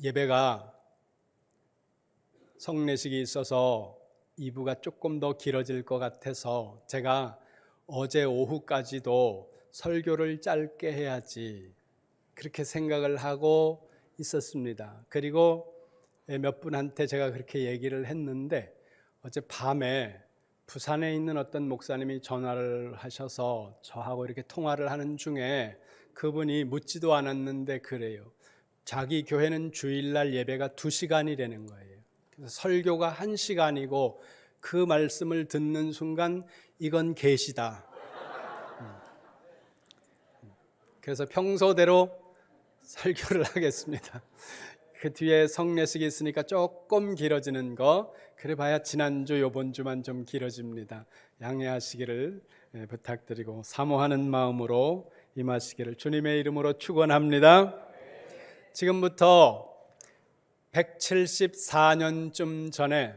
예배가 성례식이 있어서 2부가 조금 더 길어질 것 같아서 제가 어제 오후까지도 설교를 짧게 해야지 그렇게 생각을 하고 있었습니다. 그리고 몇 분한테 제가 그렇게 얘기를 했는데 어제 밤에 부산에 있는 어떤 목사님이 전화를 하셔서 저하고 이렇게 통화를 하는 중에 그분이 묻지도 않았는데 그래요. 자기 교회는 주일날 예배가 두 시간이라는 거예요. 그래서 설교가 한 시간이고 그 말씀을 듣는 순간 이건 계시다. 음. 그래서 평소대로 설교를 하겠습니다. 그 뒤에 성례식이 있으니까 조금 길어지는 거 그래 봐야 지난주 요번 주만 좀 길어집니다. 양해하시기를 예, 부탁드리고 사모하는 마음으로 임하시기를 주님의 이름으로 축원합니다. 지금부터 174년쯤 전에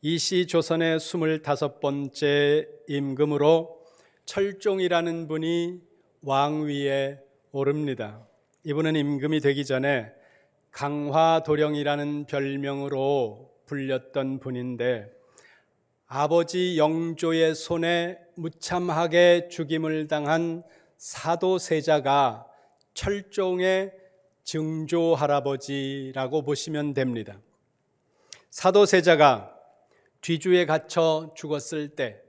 이시 조선의 25번째 임금으로 철종이라는 분이 왕위에 오릅니다. 이분은 임금이 되기 전에 강화도령이라는 별명으로 불렸던 분인데 아버지 영조의 손에 무참하게 죽임을 당한 사도세자가 철종의 증조 할아버지라고 보시면 됩니다. 사도세자가 뒤주에 갇혀 죽었을 때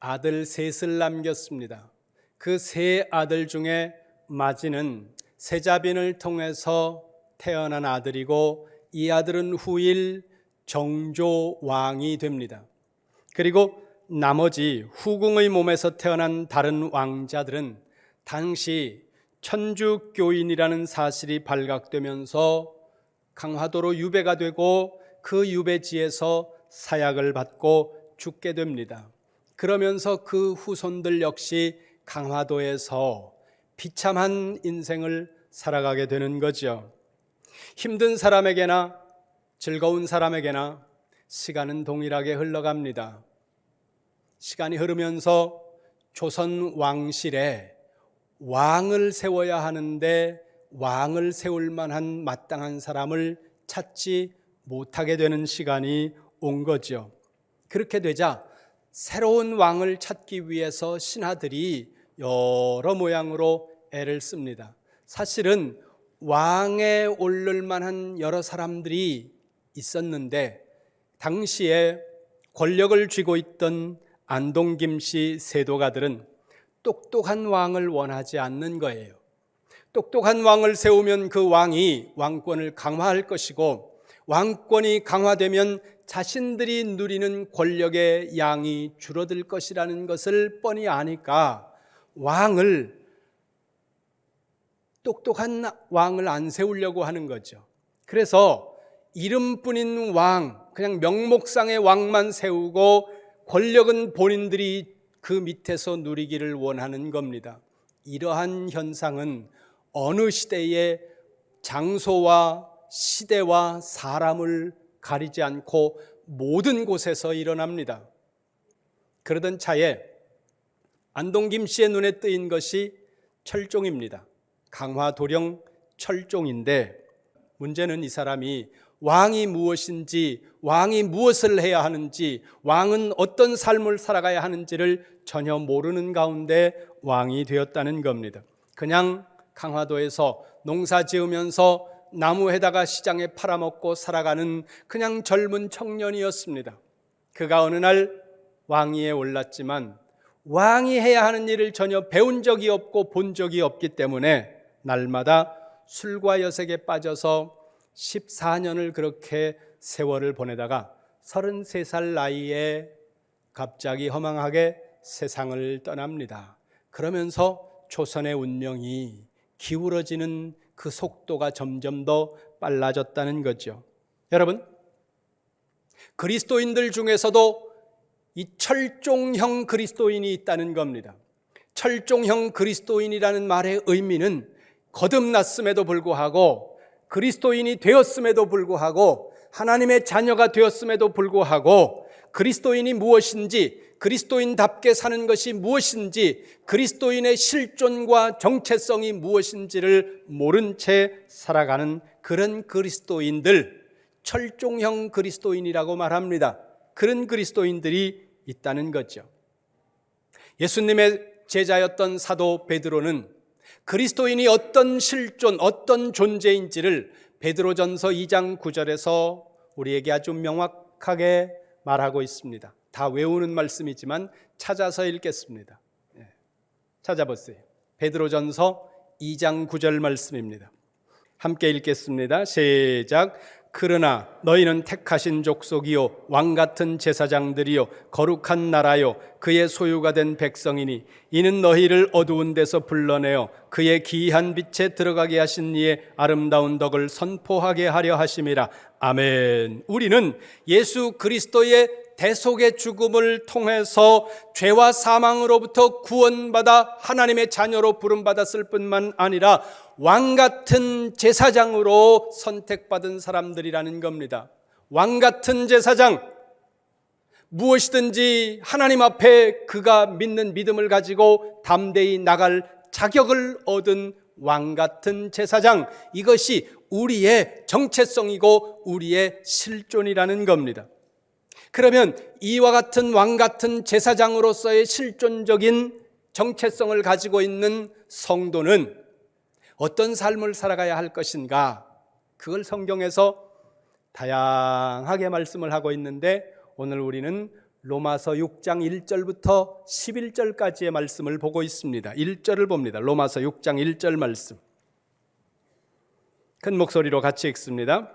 아들 셋을 남겼습니다. 그 세 아들 중에 마지는 세자빈을 통해서 태어난 아들이고 이 아들은 후일 정조 왕이 됩니다. 그리고 나머지 후궁의 몸에서 태어난 다른 왕자들은 당시 천주교인이라는 사실이 발각되면서 강화도로 유배가 되고 그 유배지에서 사약을 받고 죽게 됩니다. 그러면서 그 후손들 역시 강화도에서 비참한 인생을 살아가게 되는 거죠. 힘든 사람에게나 즐거운 사람에게나 시간은 동일하게 흘러갑니다. 시간이 흐르면서 조선 왕실에 왕을 세워야 하는데 왕을 세울 만한 마땅한 사람을 찾지 못하게 되는 시간이 온 거죠. 그렇게 되자 새로운 왕을 찾기 위해서 신하들이 여러 모양으로 애를 씁니다. 사실은 왕에 오를 만한 여러 사람들이 있었는데 당시에 권력을 쥐고 있던 안동 김 씨 세도가들은 똑똑한 왕을 원하지 않는 거예요. 똑똑한 왕을 세우면 그 왕이 왕권을 강화할 것이고 왕권이 강화되면 자신들이 누리는 권력의 양이 줄어들 것이라는 것을 뻔히 아니까 왕을 똑똑한 왕을 안 세우려고 하는 거죠. 그래서 이름뿐인 왕, 그냥 명목상의 왕만 세우고 권력은 본인들이 그 밑에서 누리기를 원하는 겁니다. 이러한 현상은 어느 시대의 장소와 시대와 사람을 가리지 않고 모든 곳에서 일어납니다. 그러던 차에 안동김 씨의 눈에 뜨인 것이 철종입니다. 강화도령 철종인데 문제는 이 사람이 왕이 무엇인지, 왕이 무엇을 해야 하는지, 왕은 어떤 삶을 살아가야 하는지를 전혀 모르는 가운데 왕이 되었다는 겁니다. 그냥 강화도에서 농사 지으면서 나무에다가 시장에 팔아먹고 살아가는 그냥 젊은 청년이었습니다. 그가 어느 날 왕위에 올랐지만 왕이 해야 하는 일을 전혀 배운 적이 없고 본 적이 없기 때문에 날마다 술과 여색에 빠져서 14년을 그렇게 세월을 보내다가 33살 나이에 갑자기 허망하게 세상을 떠납니다. 그러면서 조선의 운명이 기울어지는 그 속도가 점점 더 빨라졌다는 거죠. 여러분, 그리스도인들 중에서도 이 철종형 그리스도인이 있다는 겁니다. 철종형 그리스도인이라는 말의 의미는 거듭났음에도 불구하고 그리스도인이 되었음에도 불구하고 하나님의 자녀가 되었음에도 불구하고 그리스도인이 무엇인지 그리스도인답게 사는 것이 무엇인지, 그리스도인의 실존과 정체성이 무엇인지를 모른 채 살아가는 그런 그리스도인들, 철종형 그리스도인이라고 말합니다. 그런 그리스도인들이 있다는 거죠. 예수님의 제자였던 사도 베드로는 그리스도인이 어떤 실존, 어떤 존재인지를 베드로전서 2장 9절에서 우리에게 아주 명확하게 말하고 있습니다. 다 외우는 말씀이지만 찾아서 읽겠습니다. 예, 찾아보세요. 베드로전서 2장 9절 말씀입니다. 함께 읽겠습니다. 시작. 그러나 너희는 택하신 족속이요 왕 같은 제사장들이요 거룩한 나라요 그의 소유가 된 백성이니 이는 너희를 어두운 데서 불러내어 그의 기이한 빛에 들어가게 하신 이의 아름다운 덕을 선포하게 하려 하심이라 아멘. 우리는 예수 그리스도의 대속의 죽음을 통해서 죄와 사망으로부터 구원받아 하나님의 자녀로 부름받았을 뿐만 아니라 왕 같은 제사장으로 선택받은 사람들이라는 겁니다. 왕 같은 제사장, 무엇이든지 하나님 앞에 그가 믿는 믿음을 가지고 담대히 나갈 자격을 얻은 왕 같은 제사장, 이것이 우리의 정체성이고 우리의 실존이라는 겁니다. 그러면 이와 같은 왕 같은 제사장으로서의 실존적인 정체성을 가지고 있는 성도는 어떤 삶을 살아가야 할 것인가? 그걸 성경에서 다양하게 말씀을 하고 있는데 오늘 우리는 로마서 6장 1절부터 11절까지의 말씀을 보고 있습니다. 1절을 봅니다. 로마서 6장 1절 말씀. 큰 목소리로 같이 읽습니다.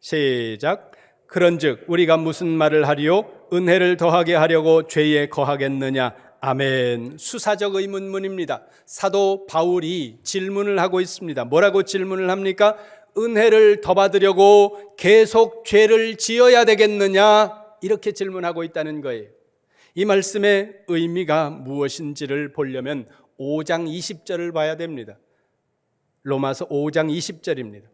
시작. 그런즉 우리가 무슨 말을 하리요? 은혜를 더하게 하려고 죄에 거하겠느냐? 아멘. 수사적 의문문입니다. 사도 바울이 질문을 하고 있습니다. 뭐라고 질문을 합니까? 은혜를 더 받으려고 계속 죄를 지어야 되겠느냐? 이렇게 질문하고 있다는 거예요. 이 말씀의 의미가 무엇인지를 보려면 5장 20절을 봐야 됩니다. 로마서 5장 20절입니다.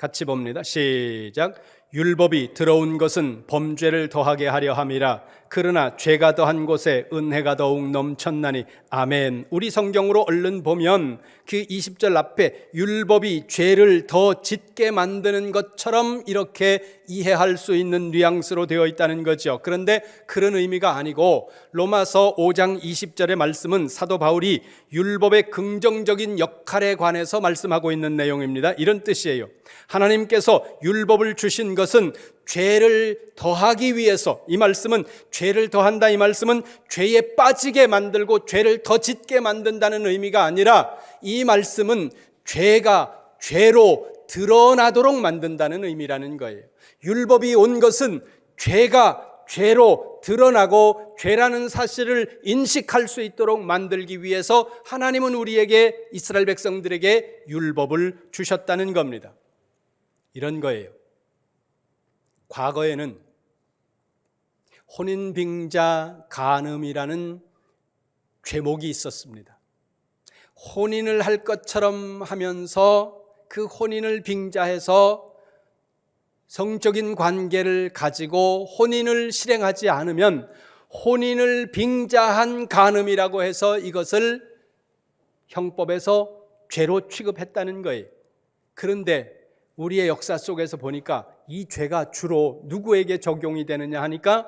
같이 봅니다. 시작. 율법이 들어온 것은 범죄를 더하게 하려 함이라. 그러나 죄가 더한 곳에 은혜가 더욱 넘쳤나니. 아멘. 우리 성경으로 얼른 보면 그 20절 앞에 율법이 죄를 더 짓게 만드는 것처럼 이렇게 이해할 수 있는 뉘앙스로 되어 있다는 거죠. 그런데 그런 의미가 아니고 로마서 5장 20절의 말씀은 사도 바울이 율법의 긍정적인 역할에 관해서 말씀하고 있는 내용입니다. 이런 뜻이에요. 하나님께서 율법을 주신 것은 죄를 더하기 위해서 이 말씀은 죄를 더한다 이 말씀은 죄에 빠지게 만들고 죄를 더 짓게 만든다는 의미가 아니라 이 말씀은 죄가 죄로 드러나도록 만든다는 의미라는 거예요. 율법이 온 것은 죄가 죄로 드러나고 죄라는 사실을 인식할 수 있도록 만들기 위해서 하나님은 우리에게 이스라엘 백성들에게 율법을 주셨다는 겁니다. 이런 거예요. 과거에는 혼인빙자 간음이라는 죄목이 있었습니다. 혼인을 할 것처럼 하면서 그 혼인을 빙자해서 성적인 관계를 가지고 혼인을 실행하지 않으면 혼인을 빙자한 간음이라고 해서 이것을 형법에서 죄로 취급했다는 거예요. 그런데 우리의 역사 속에서 보니까 이 죄가 주로 누구에게 적용이 되느냐 하니까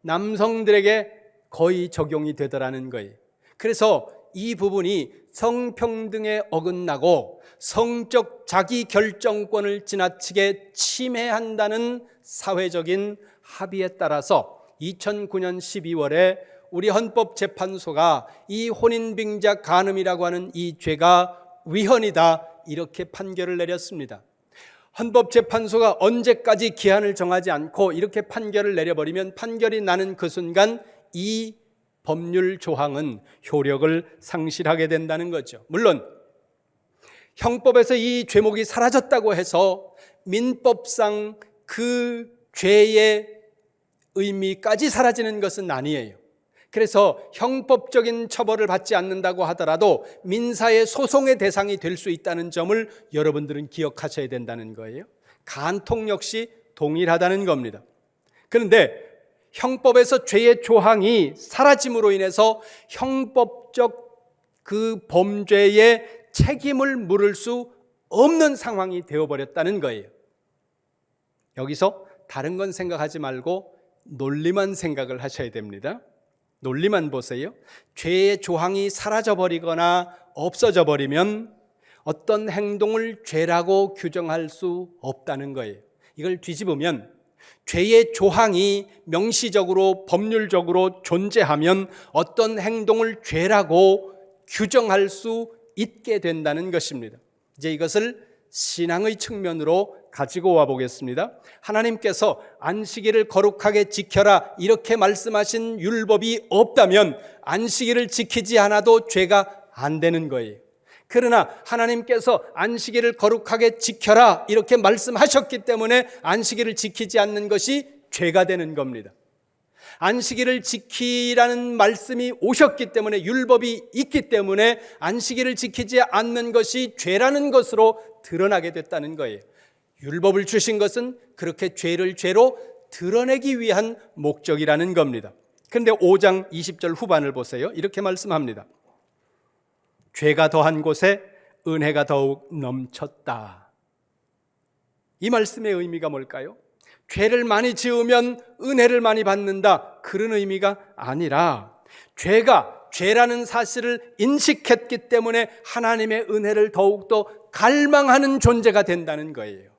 남성들에게 거의 적용이 되더라는 거예요. 그래서 이 부분이 성평등에 어긋나고 성적 자기 결정권을 지나치게 침해한다는 사회적인 합의에 따라서 2009년 12월에 우리 헌법재판소가 이 혼인빙자 간음이라고 하는 이 죄가 위헌이다 이렇게 판결을 내렸습니다. 헌법재판소가 언제까지 기한을 정하지 않고 이렇게 판결을 내려버리면 판결이 나는 그 순간 이 법률 조항은 효력을 상실하게 된다는 거죠. 물론 형법에서 이 죄목이 사라졌다고 해서 민법상 그 죄의 의미까지 사라지는 것은 아니에요. 그래서 형법적인 처벌을 받지 않는다고 하더라도 민사의 소송의 대상이 될 수 있다는 점을 여러분들은 기억하셔야 된다는 거예요. 간통 역시 동일하다는 겁니다. 그런데 형법에서 죄의 조항이 사라짐으로 인해서 형법적 그 범죄의 책임을 물을 수 없는 상황이 되어버렸다는 거예요. 여기서 다른 건 생각하지 말고 논리만 생각을 하셔야 됩니다. 논리만 보세요. 죄의 조항이 사라져 버리거나 없어져 버리면 어떤 행동을 죄라고 규정할 수 없다는 거예요. 이걸 뒤집으면 죄의 조항이 명시적으로 법률적으로 존재하면 어떤 행동을 죄라고 규정할 수 있게 된다는 것입니다. 이제 이것을 신앙의 측면으로 가지고 와 보겠습니다. 하나님께서 안식일을 거룩하게 지켜라 이렇게 말씀하신 율법이 없다면 안식일을 지키지 않아도 죄가 안 되는 거예요. 그러나 하나님께서 안식일을 거룩하게 지켜라 이렇게 말씀하셨기 때문에 안식일을 지키지 않는 것이 죄가 되는 겁니다. 안식일을 지키라는 말씀이 오셨기 때문에 율법이 있기 때문에 안식일을 지키지 않는 것이 죄라는 것으로 드러나게 됐다는 거예요. 율법을 주신 것은 그렇게 죄를 죄로 드러내기 위한 목적이라는 겁니다. 그런데 5장 20절 후반을 보세요. 이렇게 말씀합니다. 죄가 더한 곳에 은혜가 더욱 넘쳤다. 이 말씀의 의미가 뭘까요? 죄를 많이 지으면 은혜를 많이 받는다. 그런 의미가 아니라 죄가 죄라는 사실을 인식했기 때문에 하나님의 은혜를 더욱더 갈망하는 존재가 된다는 거예요.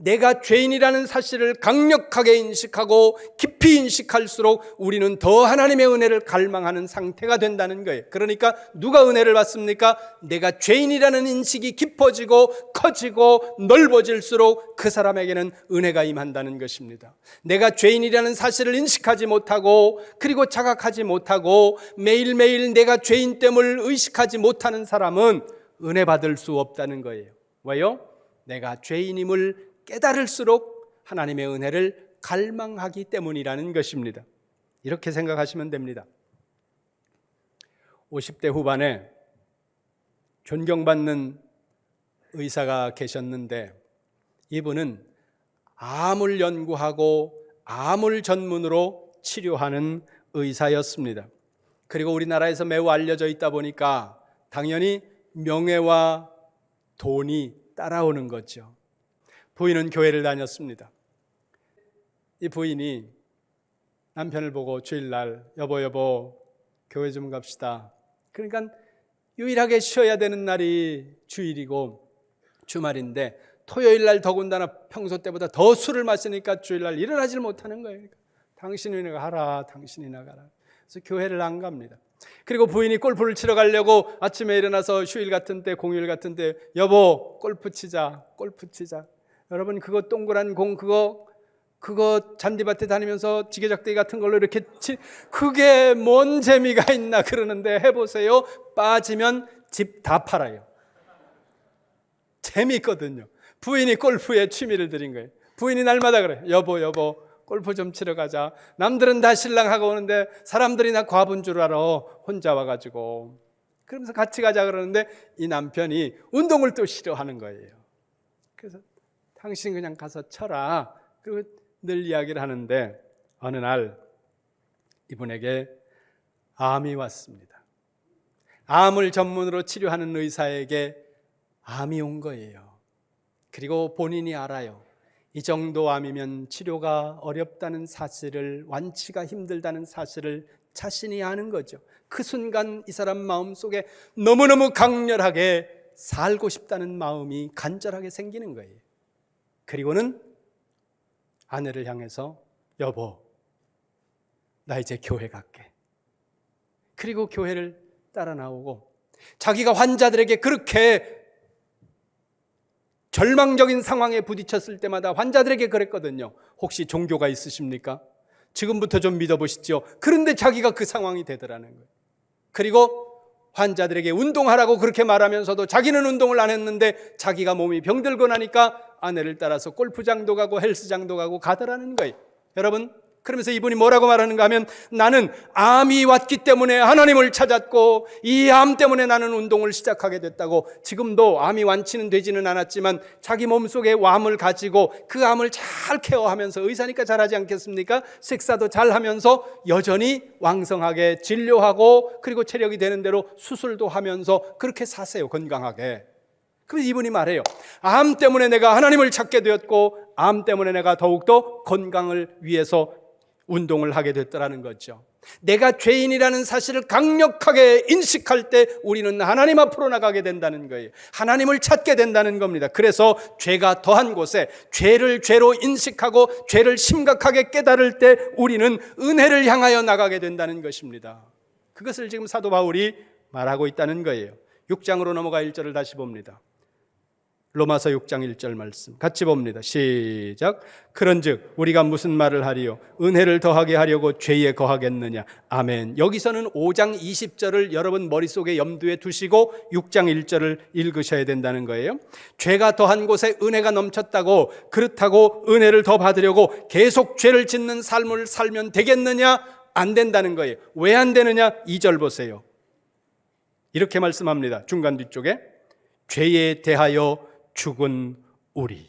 내가 죄인이라는 사실을 강력하게 인식하고 깊이 인식할수록 우리는 더 하나님의 은혜를 갈망하는 상태가 된다는 거예요. 그러니까 누가 은혜를 받습니까? 내가 죄인이라는 인식이 깊어지고 커지고 넓어질수록 그 사람에게는 은혜가 임한다는 것입니다. 내가 죄인이라는 사실을 인식하지 못하고 그리고 자각하지 못하고 매일매일 내가 죄인됨을 의식하지 못하는 사람은 은혜 받을 수 없다는 거예요. 왜요? 내가 죄인임을 깨달을수록 하나님의 은혜를 갈망하기 때문이라는 것입니다. 이렇게 생각하시면 됩니다. 50대 후반에 존경받는 의사가 계셨는데 이분은 암을 연구하고 암을 전문으로 치료하는 의사였습니다. 그리고 우리나라에서 매우 알려져 있다 보니까 당연히 명예와 돈이 따라오는 거죠. 부인은 교회를 다녔습니다. 이 부인이 남편을 보고 주일날 여보 여보 교회 좀 갑시다. 그러니까 유일하게 쉬어야 되는 날이 주일이고 주말인데 토요일 날 더군다나 평소 때보다 더 술을 마시니까 주일날 일어나질 못하는 거예요. 그러니까 당신이 나가라, 당신이 나가라. 그래서 교회를 안 갑니다. 그리고 부인이 골프를 치러 가려고 아침에 일어나서 휴일 같은 때, 공휴일 같은 때, 여보, 골프 치자, 골프 치자. 여러분, 그거 동그란 공, 그거, 그거 잔디밭에 다니면서 지게작대기 같은 걸로 이렇게 치, 그게 뭔 재미가 있나 그러는데 해보세요. 빠지면 집 다 팔아요. 재미있거든요. 부인이 골프에 취미를 들인 거예요. 부인이 날마다 그래. 여보, 여보, 골프 좀 치러 가자. 남들은 다 신랑하고 오는데 사람들이 나 과분 줄 알아. 혼자 와가지고. 그러면서 같이 가자 그러는데 이 남편이 운동을 또 싫어하는 거예요. 그래서 당신 그냥 가서 쳐라. 그리고 늘 이야기를 하는데 어느 날 이분에게 암이 왔습니다. 암을 전문으로 치료하는 의사에게 암이 온 거예요. 그리고 본인이 알아요. 이 정도 암이면 치료가 어렵다는 사실을, 완치가 힘들다는 사실을 자신이 아는 거죠. 그 순간 이 사람 마음 속에 너무너무 강렬하게 살고 싶다는 마음이 간절하게 생기는 거예요. 그리고는 아내를 향해서 여보, 나 이제 교회 갈게. 그리고 교회를 따라 나오고 자기가 환자들에게 그렇게 절망적인 상황에 부딪혔을 때마다 환자들에게 그랬거든요. 혹시 종교가 있으십니까? 지금부터 좀 믿어보시죠. 그런데 자기가 그 상황이 되더라는 거예요. 그리고 환자들에게 운동하라고 그렇게 말하면서도 자기는 운동을 안 했는데 자기가 몸이 병들고 나니까 아내를 따라서 골프장도 가고 헬스장도 가고 가더라는 거예요. 여러분, 그러면서 이분이 뭐라고 말하는가 하면 나는 암이 왔기 때문에 하나님을 찾았고 이 암 때문에 나는 운동을 시작하게 됐다고 지금도 암이 완치는 되지는 않았지만 자기 몸속에 암을 가지고 그 암을 잘 케어하면서 의사니까 잘하지 않겠습니까? 식사도 잘 하면서 여전히 왕성하게 진료하고 그리고 체력이 되는 대로 수술도 하면서 그렇게 사세요 건강하게 그래서 이분이 말해요. 암 때문에 내가 하나님을 찾게 되었고, 암 때문에 내가 더욱더 건강을 위해서 운동을 하게 됐더라는 거죠. 내가 죄인이라는 사실을 강력하게 인식할 때 우리는 하나님 앞으로 나가게 된다는 거예요. 하나님을 찾게 된다는 겁니다. 그래서 죄가 더한 곳에 죄를 죄로 인식하고 죄를 심각하게 깨달을 때 우리는 은혜를 향하여 나가게 된다는 것입니다. 그것을 지금 사도 바울이 말하고 있다는 거예요. 6장으로 넘어가 1절을 다시 봅니다. 로마서 6장 1절 말씀 같이 봅니다. 시작. 그런즉 우리가 무슨 말을 하리요? 은혜를 더하게 하려고 죄에 거하겠느냐? 아멘. 여기서는 5장 20절을 여러분 머릿속에 염두에 두시고 6장 1절을 읽으셔야 된다는 거예요. 죄가 더한 곳에 은혜가 넘쳤다고 그렇다고 은혜를 더 받으려고 계속 죄를 짓는 삶을 살면 되겠느냐? 안 된다는 거예요. 왜 안 되느냐? 2절 보세요. 이렇게 말씀합니다. 중간 뒤쪽에 죄에 대하여 죽은 우리.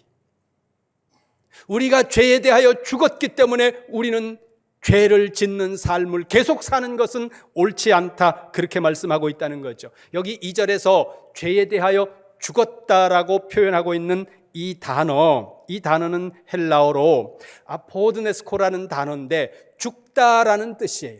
우리가 죄에 대하여 죽었기 때문에 우리는 죄를 짓는 삶을 계속 사는 것은 옳지 않다. 그렇게 말씀하고 있다는 거죠. 여기 2절에서 죄에 대하여 죽었다라고 표현하고 있는 이 단어, 이 단어는 헬라어로 아포드네스코라는 단어인데 죽다라는 뜻이에요.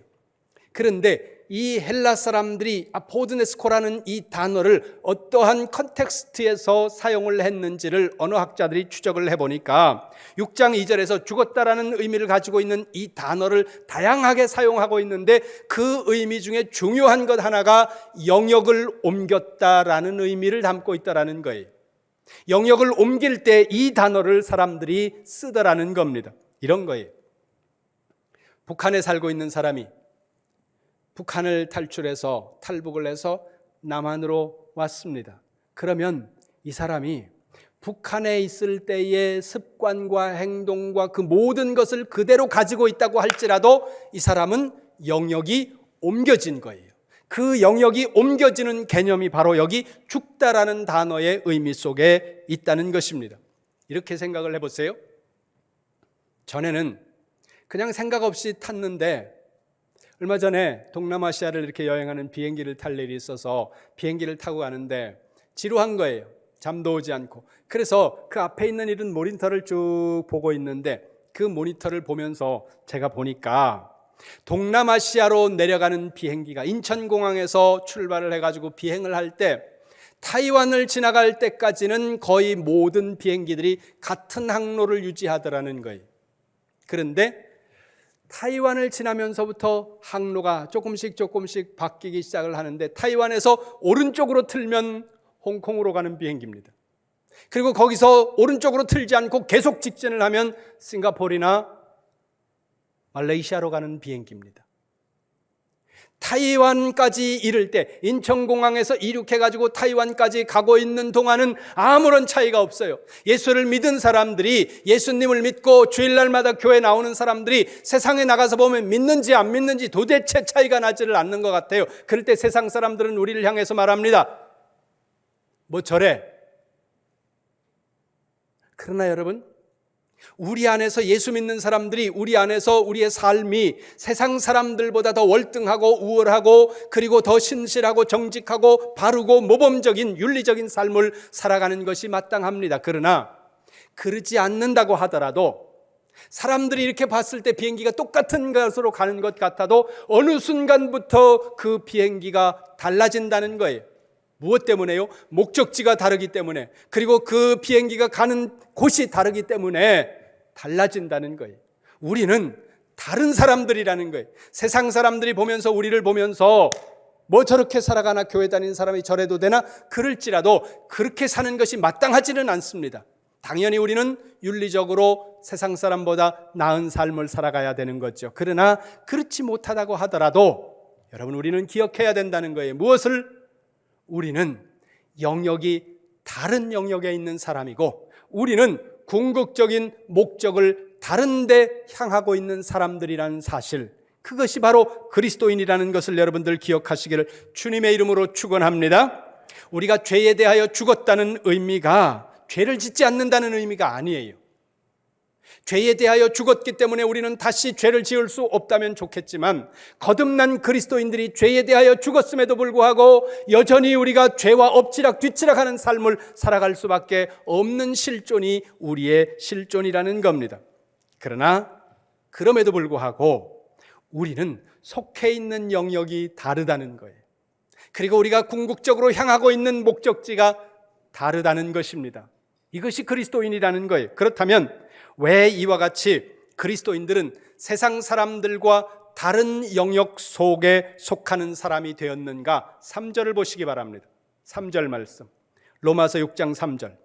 그런데 이 헬라 사람들이 아포드네스코라는 이 단어를 어떠한 컨텍스트에서 사용을 했는지를 언어학자들이 추적을 해보니까 6장 2절에서 죽었다라는 의미를 가지고 있는 이 단어를 다양하게 사용하고 있는데 그 의미 중에 중요한 것 하나가 영역을 옮겼다라는 의미를 담고 있다라는 거예요. 영역을 옮길 때 이 단어를 사람들이 쓰더라는 겁니다. 이런 거예요. 북한에 살고 있는 사람이 북한을 탈출해서 탈북을 해서 남한으로 왔습니다. 그러면 이 사람이 북한에 있을 때의 습관과 행동과 그 모든 것을 그대로 가지고 있다고 할지라도 이 사람은 영역이 옮겨진 거예요. 그 영역이 옮겨지는 개념이 바로 여기 죽다라는 단어의 의미 속에 있다는 것입니다. 이렇게 생각을 해보세요. 전에는 그냥 생각 없이 탔는데 얼마 전에 동남아시아를 이렇게 여행하는 비행기를 탈 일이 있어서 비행기를 타고 가는데 지루한 거예요. 잠도 오지 않고. 그래서 그 앞에 있는 이런 모니터를 쭉 보고 있는데 그 모니터를 보면서 제가 보니까 동남아시아로 내려가는 비행기가 인천공항에서 출발을 해가지고 비행을 할 때 타이완을 지나갈 때까지는 거의 모든 비행기들이 같은 항로를 유지하더라는 거예요. 그런데 타이완을 지나면서부터 항로가 조금씩 조금씩 바뀌기 시작을 하는데 타이완에서 오른쪽으로 틀면 홍콩으로 가는 비행기입니다. 그리고 거기서 오른쪽으로 틀지 않고 계속 직진을 하면 싱가포르나 말레이시아로 가는 비행기입니다. 타이완까지 이를 때 인천공항에서 이륙해가지고 타이완까지 가고 있는 동안은 아무런 차이가 없어요. 예수를 믿은 사람들이 예수님을 믿고 주일날마다 교회 나오는 사람들이 세상에 나가서 보면 믿는지 안 믿는지 도대체 차이가 나지를 않는 것 같아요. 그럴 때 세상 사람들은 우리를 향해서 말합니다. 뭐 저래. 그러나 여러분, 우리 안에서 예수 믿는 사람들이 우리 안에서 우리의 삶이 세상 사람들보다 더 월등하고 우월하고 그리고 더 신실하고 정직하고 바르고 모범적인 윤리적인 삶을 살아가는 것이 마땅합니다. 그러나 그러지 않는다고 하더라도 사람들이 이렇게 봤을 때 비행기가 똑같은 것으로 가는 것 같아도 어느 순간부터 그 비행기가 달라진다는 거예요. 무엇 때문에요? 목적지가 다르기 때문에 그리고 그 비행기가 가는 곳이 다르기 때문에 달라진다는 거예요. 우리는 다른 사람들이라는 거예요. 세상 사람들이 보면서 우리를 보면서 뭐 저렇게 살아가나 교회 다니는 사람이 저래도 되나 그럴지라도 그렇게 사는 것이 마땅하지는 않습니다. 당연히 우리는 윤리적으로 세상 사람보다 나은 삶을 살아가야 되는 거죠. 그러나 그렇지 못하다고 하더라도 여러분 우리는 기억해야 된다는 거예요. 무엇을 우리는 영역이 다른 영역에 있는 사람이고 우리는 궁극적인 목적을 다른 데 향하고 있는 사람들이라는 사실 그것이 바로 그리스도인이라는 것을 여러분들 기억하시기를 주님의 이름으로 축원합니다. 우리가 죄에 대하여 죽었다는 의미가 죄를 짓지 않는다는 의미가 아니에요. 죄에 대하여 죽었기 때문에 우리는 다시 죄를 지을 수 없다면 좋겠지만 거듭난 그리스도인들이 죄에 대하여 죽었음에도 불구하고 여전히 우리가 죄와 엎치락 뒤치락하는 삶을 살아갈 수밖에 없는 실존이 우리의 실존이라는 겁니다. 그러나 그럼에도 불구하고 우리는 속해 있는 영역이 다르다는 거예요. 그리고 우리가 궁극적으로 향하고 있는 목적지가 다르다는 것입니다. 이것이 그리스도인이라는 거예요. 그렇다면 왜 이와 같이 그리스도인들은 세상 사람들과 다른 영역 속에 속하는 사람이 되었는가? 3절을 보시기 바랍니다. 3절 말씀. 로마서 6장 3절.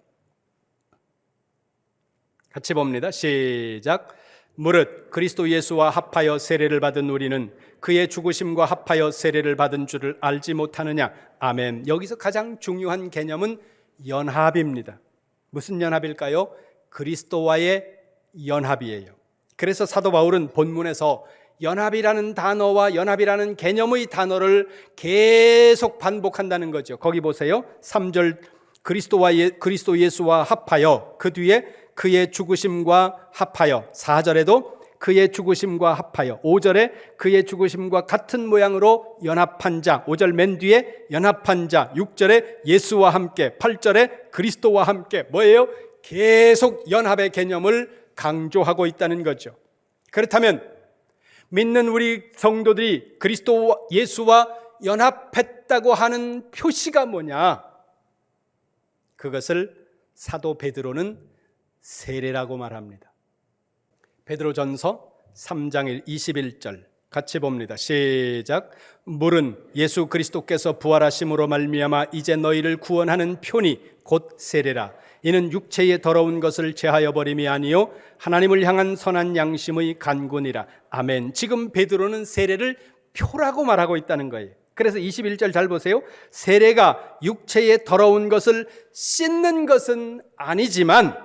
같이 봅니다. 시작. 무릇 그리스도 예수와 합하여 세례를 받은 우리는 그의 죽으심과 합하여 세례를 받은 줄을 알지 못하느냐. 아멘. 여기서 가장 중요한 개념은 연합입니다. 무슨 연합일까요? 그리스도와의 연합이에요. 그래서 사도 바울은 본문에서 연합이라는 단어와 연합이라는 개념의 단어를 계속 반복한다는 거죠. 거기 보세요. 3절 그리스도와 예, 그리스도 예수와 합하여 그 뒤에 그의 죽으심과 합하여 4절에도 그의 죽으심과 합하여 5절에 그의 죽으심과 같은 모양으로 연합한 자 5절 맨 뒤에 연합한 자 6절에 예수와 함께 8절에 그리스도와 함께 뭐예요? 계속 연합의 개념을 강조하고 있다는 거죠. 그렇다면 믿는 우리 성도들이 그리스도 예수와 연합했다고 하는 표시가 뭐냐? 그것을 사도 베드로는 세례라고 말합니다. 베드로전서 3장 21절 같이 봅니다. 시작. 물은 예수 그리스도께서 부활하심으로 말미암아 이제 너희를 구원하는 표니 곧 세례라. 이는 육체의 더러운 것을 제하여 버림이 아니요 하나님을 향한 선한 양심의 간군이라. 아멘. 지금 베드로는 세례를 표라고 말하고 있다는 거예요. 그래서 21절 잘 보세요. 세례가 육체의 더러운 것을 씻는 것은 아니지만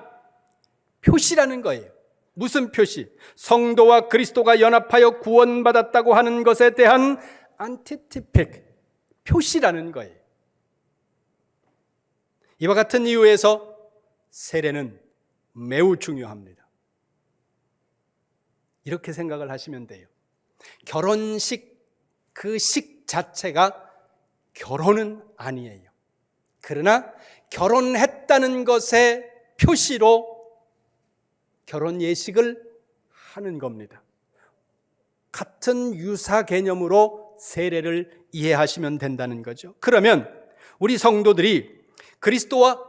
표시라는 거예요. 무슨 표시? 성도와 그리스도가 연합하여 구원받았다고 하는 것에 대한 안티티펙 표시라는 거예요. 이와 같은 이유에서 세례는 매우 중요합니다. 이렇게 생각을 하시면 돼요. 결혼식 그 식 자체가 결혼은 아니에요. 그러나 결혼했다는 것의 표시로 결혼 예식을 하는 겁니다. 같은 유사 개념으로 세례를 이해하시면 된다는 거죠. 그러면 우리 성도들이 그리스도와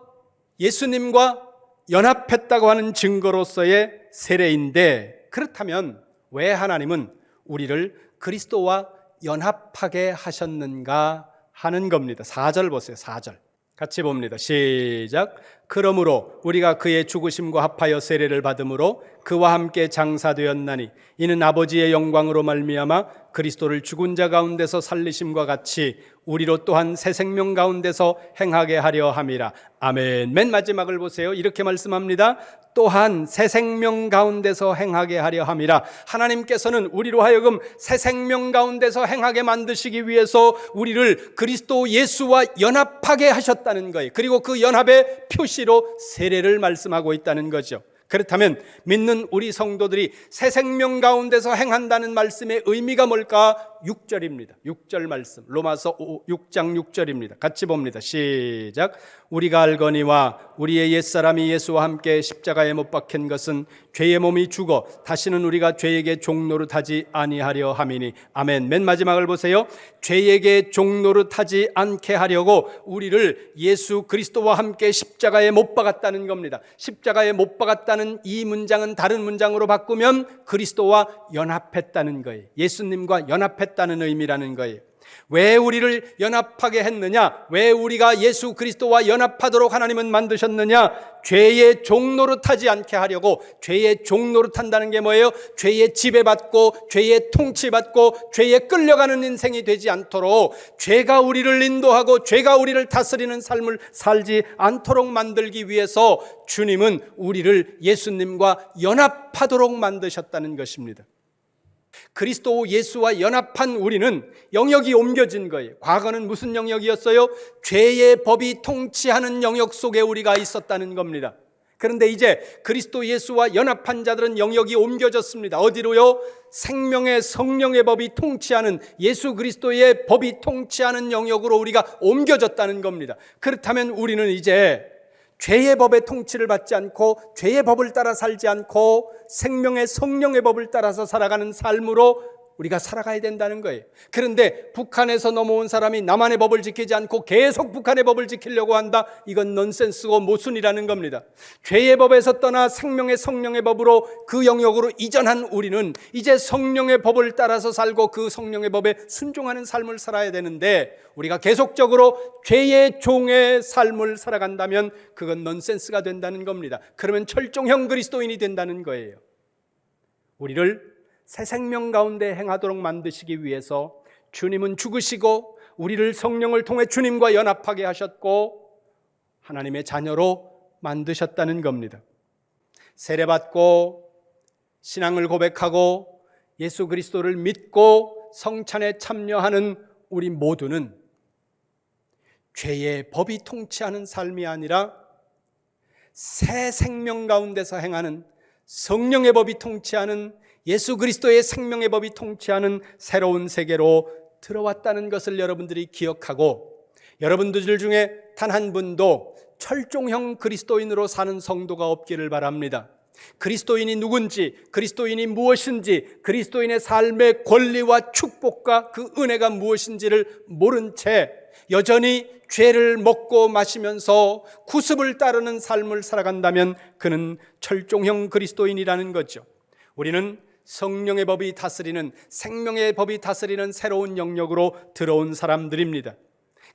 예수님과 연합했다고 하는 증거로서의 세례인데 그렇다면 왜 하나님은 우리를 그리스도와 연합하게 하셨는가 하는 겁니다. 4절 보세요. 4절. 같이 봅니다. 시작. 그러므로 우리가 그의 죽으심과 합하여 세례를 받음으로 그와 함께 장사되었나니 이는 아버지의 영광으로 말미암아 그리스도를 죽은 자 가운데서 살리심과 같이 우리로 또한 새 생명 가운데서 행하게 하려 함이라. 아멘. 맨 마지막을 보세요. 이렇게 말씀합니다. 또한 새 생명 가운데서 행하게 하려 함이라. 하나님께서는 우리로 하여금 새 생명 가운데서 행하게 만드시기 위해서 우리를 그리스도 예수와 연합하게 하셨다는 거예요. 그리고 그 연합의 표시로 세례를 말씀하고 있다는 거죠. 그렇다면 믿는 우리 성도들이 새 생명 가운데서 행한다는 말씀의 의미가 뭘까? 6절입니다. 6절 말씀. 로마서 6장 6절입니다. 같이 봅니다. 시작. 우리가 알거니와 우리의 옛사람이 예수와 함께 십자가에 못 박힌 것은 죄의 몸이 죽어 다시는 우리가 죄에게 종노릇 하지 아니하려 함이니 아멘. 맨 마지막을 보세요. 죄에게 종노릇 하지 않게 하려고 우리를 예수 그리스도와 함께 십자가에 못 박았다는 겁니다. 십자가에 못 박았다는 이 문장은 다른 문장으로 바꾸면 그리스도와 연합했다는 거예요. 예수님과 연합했다는 의미라는 거예요. 왜 우리를 연합하게 했느냐? 왜 우리가 예수 그리스도와 연합하도록 하나님은 만드셨느냐? 죄의 종노릇 하지 않게 하려고 죄의 종노릇 한다는 게 뭐예요? 죄의 지배받고 죄의 통치받고 죄에 끌려가는 인생이 되지 않도록 죄가 우리를 인도하고 죄가 우리를 다스리는 삶을 살지 않도록 만들기 위해서 주님은 우리를 예수님과 연합하도록 만드셨다는 것입니다. 그리스도 예수와 연합한 우리는 영역이 옮겨진 거예요. 과거는 무슨 영역이었어요? 죄의 법이 통치하는 영역 속에 우리가 있었다는 겁니다. 그런데 이제 그리스도 예수와 연합한 자들은 영역이 옮겨졌습니다. 어디로요? 생명의 성령의 법이 통치하는 예수 그리스도의 법이 통치하는 영역으로 우리가 옮겨졌다는 겁니다. 그렇다면 우리는 이제 죄의 법의 통치를 받지 않고 죄의 법을 따라 살지 않고 생명의 성령의 법을 따라서 살아가는 삶으로 우리가 살아가야 된다는 거예요. 그런데 북한에서 넘어온 사람이 남한의 법을 지키지 않고 계속 북한의 법을 지키려고 한다. 이건 넌센스고 모순이라는 겁니다. 죄의 법에서 떠나 생명의 성령의 법으로 그 영역으로 이전한 우리는 이제 성령의 법을 따라서 살고 그 성령의 법에 순종하는 삶을 살아야 되는데 우리가 계속적으로 죄의 종의 삶을 살아간다면 그건 넌센스가 된다는 겁니다. 그러면 철종형 그리스도인이 된다는 거예요. 우리를 새 생명 가운데 행하도록 만드시기 위해서 주님은 죽으시고 우리를 성령을 통해 주님과 연합하게 하셨고 하나님의 자녀로 만드셨다는 겁니다. 세례받고 신앙을 고백하고 예수 그리스도를 믿고 성찬에 참여하는 우리 모두는 죄의 법이 통치하는 삶이 아니라 새 생명 가운데서 행하는 성령의 법이 통치하는 예수 그리스도의 생명의 법이 통치하는 새로운 세계로 들어왔다는 것을 여러분들이 기억하고 여러분들 중에 단 한 분도 철종형 그리스도인으로 사는 성도가 없기를 바랍니다. 그리스도인이 누군지, 그리스도인이 무엇인지, 그리스도인의 삶의 권리와 축복과 그 은혜가 무엇인지를 모른 채 여전히 죄를 먹고 마시면서 구습을 따르는 삶을 살아간다면 그는 철종형 그리스도인이라는 거죠. 우리는 성령의 법이 다스리는 생명의 법이 다스리는 새로운 영역으로 들어온 사람들입니다.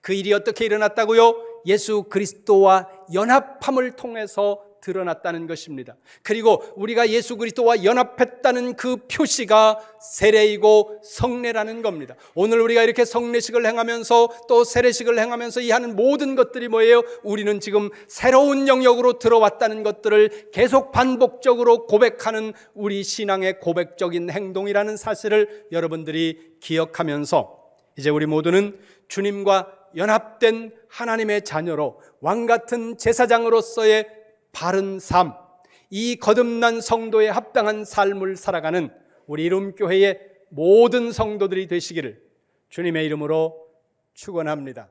그 일이 어떻게 일어났다고요? 예수 그리스도와 연합함을 통해서 드러났다는 것입니다. 그리고 우리가 예수 그리스도와 연합했다는 그 표시가 세례이고 성례라는 겁니다. 오늘 우리가 이렇게 성례식을 행하면서 또 세례식을 행하면서 이 하는 모든 것들이 뭐예요? 우리는 지금 새로운 영역으로 들어왔다는 것들을 계속 반복적으로 고백하는 우리 신앙의 고백적인 행동이라는 사실을 여러분들이 기억하면서 이제 우리 모두는 주님과 연합된 하나님의 자녀로 왕 같은 제사장으로서의 바른 삶, 이 거듭난 성도에 합당한 삶을 살아가는 우리 이름교회의 모든 성도들이 되시기를 주님의 이름으로 축원합니다.